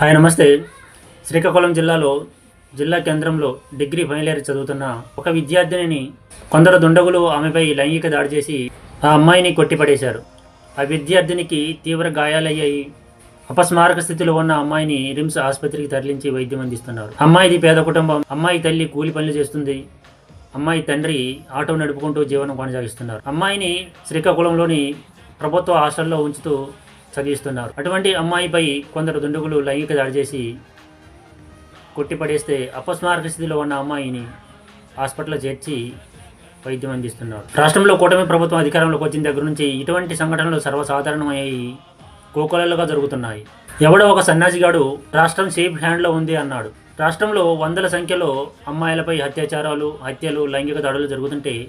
Hi నమస్తే. శ్రీకాకుళం జిల్లాలో జిల్లా కేంద్రంలో డిగ్రీ ఫైనల్ ఇయర్ చదువుతున్న ఒక విద్యార్థినిని కొందరు దుండగులు ఆమెపై లైంగిక దాడి చేసి ఆ అమ్మాయిని కొట్టిపడేశారు. ఆ విద్యార్థినికి తీవ్ర గాయాలయ్యాయి. అపస్మారక స్థితిలో ఉన్న అమ్మాయిని రిమ్స్ ఆసుపత్రికి తరలించి వైద్యం అందిస్తున్నారు. అమ్మాయిది పేద కుటుంబం. అమ్మాయి తల్లి కూలి పనులు చేస్తుంది. అమ్మాయి తండ్రి ఆటో నడుపుకుంటూ జీవనం కొనసాగిస్తున్నారు. అమ్మాయిని శ్రీకాకుళంలోని ప్రభుత్వ హాస్టల్లో ఉంచుతూ చదివిస్తున్నారు. అటువంటి అమ్మాయిపై కొందరు దుండగులు లైంగిక దాడి చేసి కొట్టిపడేస్తే అపస్మారక స్థితిలో ఉన్న అమ్మాయిని హాస్పిటల్లో చేర్చి వైద్యం అందిస్తున్నారు. రాష్ట్రంలో కూటమి ప్రభుత్వం అధికారంలోకి వచ్చిన దగ్గర నుంచి ఇటువంటి సంఘటనలు సర్వసాధారణమయ్యాయి కోకొలలుగా జరుగుతున్నాయి. ఎవడో ఒక సన్యాసిగాడు రాష్ట్రం సేఫ్ హ్యాండ్లో ఉంది అన్నాడు. రాష్ట్రంలో వందల సంఖ్యలో అమ్మాయిలపై అత్యాచారాలు హత్యలు లైంగిక దాడులు జరుగుతుంటే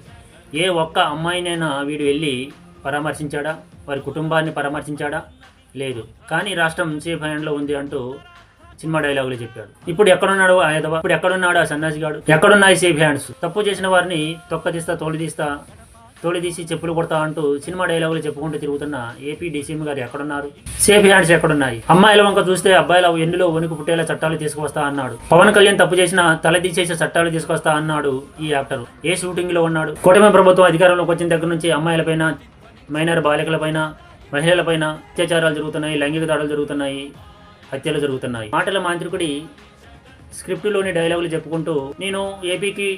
ఏ ఒక్క అమ్మాయినైనా వీడు వెళ్ళి పరామర్శించాడా? వారి కుటుంబాన్ని పరామర్శించాడా? లేదు. కానీ రాష్ట్రం సేఫ్ హ్యాండ్లో ఉంది అంటూ సినిమా డైలాగులు చెప్పాడు. ఇప్పుడు ఎక్కడున్నాడు ఆ ఎదవ ఇప్పుడు ఎక్కడున్నాడు ఆ సన్నాసిగాడు? ఎక్కడున్నాయి సేఫ్ హ్యాండ్స్? తప్పు చేసిన వారిని తొక్క తీస్తా తోలిదీస్తా తోలిదీసి చెప్పులు కొడతా అంటూ సినిమా డైలాగులు చెప్పుకుంటూ తిరుగుతున్న ఏపీ డీసీఎం గారు ఎక్కడున్నారు? సేఫ్ హ్యాండ్స్ ఎక్కడున్నాయి? అమ్మాయిల వంక చూస్తే అబ్బాయిల ఎన్నిలో వణుకు పుట్టేలా చట్టాలు తీసుకొస్తా అన్నాడు. పవన్ కళ్యాణ్ తప్పు చేసిన తల తీసేసే చట్టాలు తీసుకొస్తా అన్నాడు ఈ యాక్టర్. ఏ షూటింగ్లో ఉన్నాడు? కూటమి ప్రభుత్వం అధికారంలోకి వచ్చిన దగ్గర నుంచి అమ్మాయిలపైన మైనర్ బాలికలపైన మహిళలపైన అత్యాచారాలు జరుగుతున్నాయి లైంగిక దాడులు జరుగుతున్నాయి హత్యలు జరుగుతున్నాయి. మాటల మాంత్రికుడి స్క్రిప్టులోని డైలాగులు చెప్పుకుంటూ నేను ఏపీకి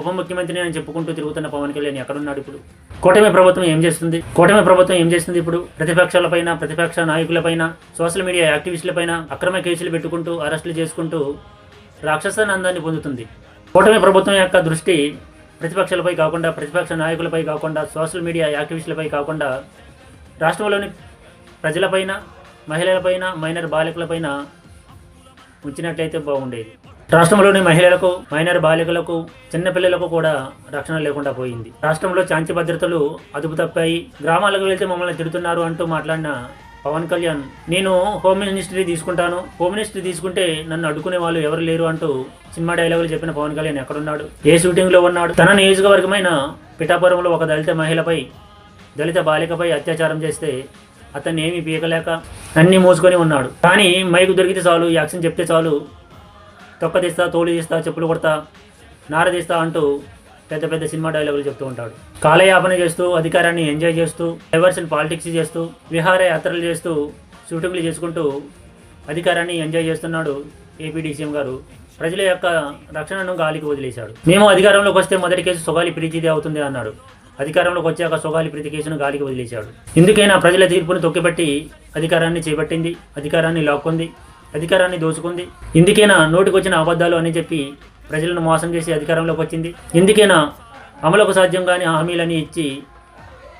ఉప ముఖ్యమంత్రిని అని చెప్పుకుంటూ తిరుగుతున్న పవన్ కళ్యాణ్ ఎక్కడున్నాడు ఇప్పుడు? కూటమి ప్రభుత్వం ఏం చేస్తుంది? కూటమి ప్రభుత్వం ఏం చేస్తుంది ఇప్పుడు? ప్రతిపక్షాలపైన ప్రతిపక్ష నాయకులపైన సోషల్ మీడియా యాక్టివిస్టులపైన అక్రమ కేసులు పెట్టుకుంటూ అరెస్టులు చేసుకుంటూ రాక్షసానందాన్ని పొందుతుంది. కూటమి ప్రభుత్వం యొక్క దృష్టి ప్రతిపక్షాలపై కాకుండా ప్రతిపక్ష నాయకులపై కాకుండా సోషల్ మీడియా యాక్టివిస్టులపై కాకుండా రాష్ట్రంలోని ప్రజలపైన మహిళలపైన మైనర్ బాలికలపైన ఉంచినట్లయితే బాగుండేది. రాష్ట్రంలోని మహిళలకు మైనర్ బాలికలకు చిన్నపిల్లలకు కూడా రక్షణ లేకుండా పోయింది. రాష్ట్రంలో శాంతి భద్రతలు అదుపు తప్పాయి గ్రామాలకు వెళ్తే మమ్మల్ని తిడుతున్నారు అంటూ మాట్లాడిన పవన్ కళ్యాణ్ నేను హోమ్ మినిస్ట్రీ తీసుకుంటాను. హోమ్ మినిస్ట్రీ తీసుకుంటే నన్ను అడ్డుకునే వాళ్ళు ఎవరు లేరు అంటూ సినిమా డైలాగులు చెప్పిన పవన్ కళ్యాణ్ ఎక్కడున్నాడు? ఏ షూటింగ్లో ఉన్నాడు? తన నియోజకవర్గమైన పిఠాపురంలో ఒక దళిత మహిళపై దళిత బాలికపై అత్యాచారం చేస్తే అతన్ని ఏమీ పీకలేక అన్నీ మూసుకొని ఉన్నాడు. కానీ మైకు దొరికితే చాలు యాక్షన్ చెప్తే చాలు. తొక్క తీస్తా తోలు తీస్తా చెప్పులు కొడతా నార తీస్తా అంటూ పెద్ద పెద్ద సినిమా డైలాగులు చెప్తూ ఉంటాడు. కాలయాపన చేస్తూ అధికారాన్ని ఎంజాయ్ చేస్తూ డైవర్షన్ పాలిటిక్స్ చేస్తూ విహార యాత్రలు చేస్తూ షూటింగ్లు చేసుకుంటూ అధికారాన్ని ఎంజాయ్ చేస్తున్నాడు ఏపీ డీసీఎం గారు. ప్రజల యొక్క రక్షణను గాలికి వదిలేశాడు. మేము అధికారంలోకి వస్తే మొదటి కేసు సొగాలి ప్రీతిదే అవుతుంది అన్నాడు. అధికారంలోకి వచ్చాక సొగాలి ప్రీతి కేసును గాలికి వదిలేశాడు. ఎందుకైనా ప్రజల తీర్పును తొక్కిపెట్టి అధికారాన్ని చేపట్టింది అధికారాన్ని లాక్కుంది అధికారాన్ని దోచుకుంది. ఎందుకైనా నోటికొచ్చిన అబద్ధాలు అని చెప్పి ప్రజలను మోసం చేసి అధికారంలోకి వచ్చింది. ఎందుకైనా అమలుకు సాధ్యం కాని హామీలని ఇచ్చి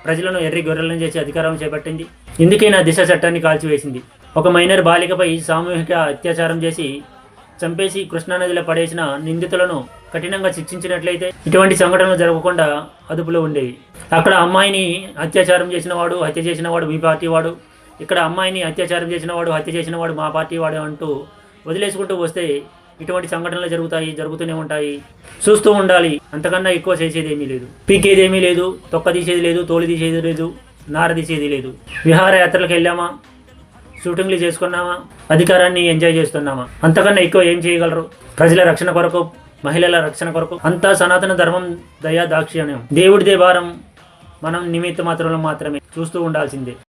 ప్రజలను ఎర్రి గొర్రెలను చేసి అధికారం చేపట్టింది. ఎందుకైనా దిశ చట్టాన్ని కాల్చివేసింది. ఒక మైనర్ బాలికపై సామూహిక అత్యాచారం చేసి చంపేసి కృష్ణానదిలో పడేసిన నిందితులను కఠినంగా శిక్షించినట్లయితే ఇటువంటి సంఘటనలు జరగకుండా అదుపులో ఉండేవి. అక్కడ అమ్మాయిని అత్యాచారం చేసిన వాడు హత్య చేసిన వాడు మీ పార్టీ వాడు ఇక్కడ అమ్మాయిని అత్యాచారం చేసిన వాడు హత్య చేసిన వాడు మా పార్టీ వాడు అంటూ వదిలేసుకుంటూ వస్తే ఇటువంటి సంఘటనలు జరుగుతాయి జరుగుతూనే ఉంటాయి. చూస్తూ ఉండాలి. అంతకన్నా ఎక్కువ చేసేది ఏమీ లేదు. పీకేది ఏమీ లేదు. తొక్క తీసేది లేదు. తోలు తీసేది లేదు. నార తీసేది లేదు. విహారయాత్రలకు వెళ్ళామా? షూటింగ్లు చేసుకున్నామా? అధికారాన్ని ఎంజాయ్ చేస్తున్నామా? అంతకన్నా ఎక్కువ ఏం చేయగలరు? ప్రజల రక్షణ కొరకు మహిళల రక్షణ కొరకు. అంతా సనాతన ధర్మం దయా దాక్షిణ్యం. దేవుడిదే భారం మనం నిమిత్త మాత్రంలో మాత్రమే. చూస్తూ ఉండాల్సిందే.